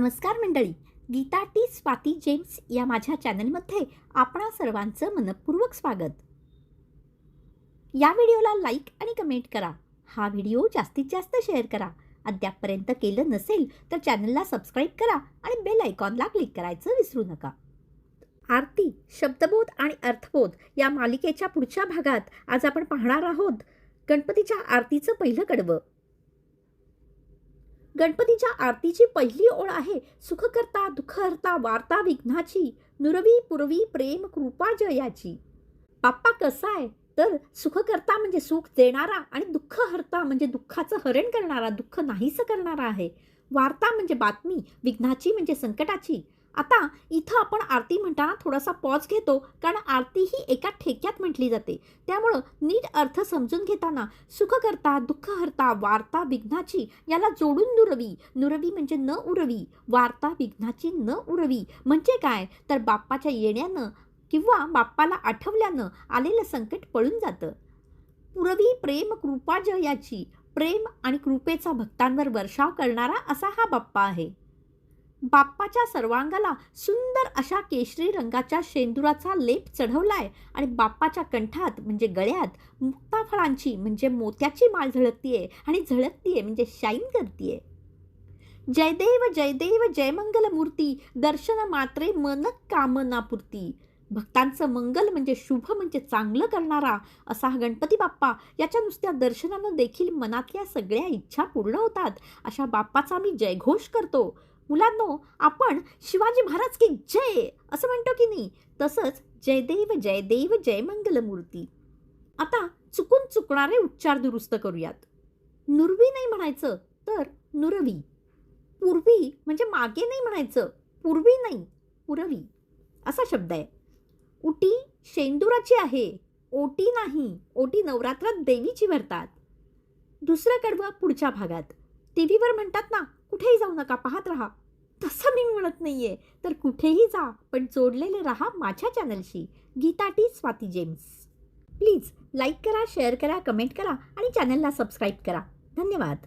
नमस्कार मंडळी. Gita T Swati James या माझ्या चॅनलमध्ये आपणा सर्वांचं मनपूर्वक स्वागत. या व्हिडिओला लाईक आणि कमेंट करा. हा व्हिडिओ जास्तीत जास्त शेअर करा. अद्यापपर्यंत केलं नसेल तर चॅनलला सबस्क्राईब करा आणि बेल आयकॉनला क्लिक करायचं विसरू नका. आरती शब्दबोध आणि अर्थबोध या मालिकेच्या पुढच्या भागात आज आपण पाहणार आहोत गणपतीच्या आरतीचं पहिलं कडवं. गणपतीच्या आरतीची पहिली ओळ आहे सुखकर्ता दुःखहर्ता वार्ता विघ्नाची नुरवी पुरवी प्रेम कृपा जयाची. बाप्पा कसा आहे? तर सुखकर्ता म्हणजे सुख देणारा आणि दुःखहर्ता म्हणजे दुःखाचं हरण करणारा दुःख नाहीसं करणारा आहे. वार्ता म्हणजे बातमी विघ्नाची म्हणजे संकटाची. आता इथं आपण आरती म्हणताना थोडासा पॉज घेतो कारण आरती ही एका ठेक्यात म्हटली जाते. त्यामुळं नीट अर्थ समजून घेताना सुखकर्ता दुःखहर्ता वार्ता विघ्नाची याला जोडून नुरवी. नुरवी म्हणजे न उरवी वार्ता विघ्नाची न उरवी. म्हणजे काय? तर बाप्पाच्या येण्यानं किंवा बाप्पाला आठवल्यानं आलेलं संकट पळून जातं. पुरवी प्रेम कृपा जयाची प्रेम आणि कृपेचा भक्तांवर वर्षाव करणारा असा हा बाप्पा आहे. बाप्पाच्या सर्वांगाला सुंदर अशा केशरी रंगाच्या शेंदुराचा लेप चढवलाय आणि बाप्पाच्या कंठात म्हणजे गळ्यात मुक्ताफळांची म्हणजे मोत्याची माळ झळकतीये आणि झळकतीये म्हणजे शाईन करतीये. जयदेव जयदेव जयमंगल मूर्ती दर्शन मात्रे मन कामनापुरती. भक्तांचं मंगल म्हणजे शुभ म्हणजे चांगलं करणारा असा हा गणपती बाप्पा. याच्या नुसत्या दर्शनानं देखील मनातल्या सगळ्या इच्छा पूर्ण होतात. अशा बाप्पाचा मी जयघोष करतो. मुलांनो आपण शिवाजी महाराज की जय असं म्हणतो की नाही? तसंच जयदेव जयदेव जयमंगल मूर्ती आता चुकून चुकणारे उच्चार दुरुस्त करूयात. नुरवी नाही म्हणायचं तर नुरवी. पूर्वी म्हणजे मागे नाही म्हणायचं पूर्वी नाही पुरवी. असा शब्द आहे. उटी शेंदुराची आहे ओटी नाही ओटी नवरात्रात देवीची भरतात. दुसरं कडवं पुढच्या भागात. टी व्हीवर म्हणतात ना कुठेही जाऊ नका पाहत राहा. तसं मी म्हणत नाही आहे तर कुठेही जा पण जोडलेले राहा माझ्या चॅनलशी. Geeta T Swati James. Please like करा शेअर करा कमेंट करा आणि चॅनलला सबस्क्राईब करा. धन्यवाद.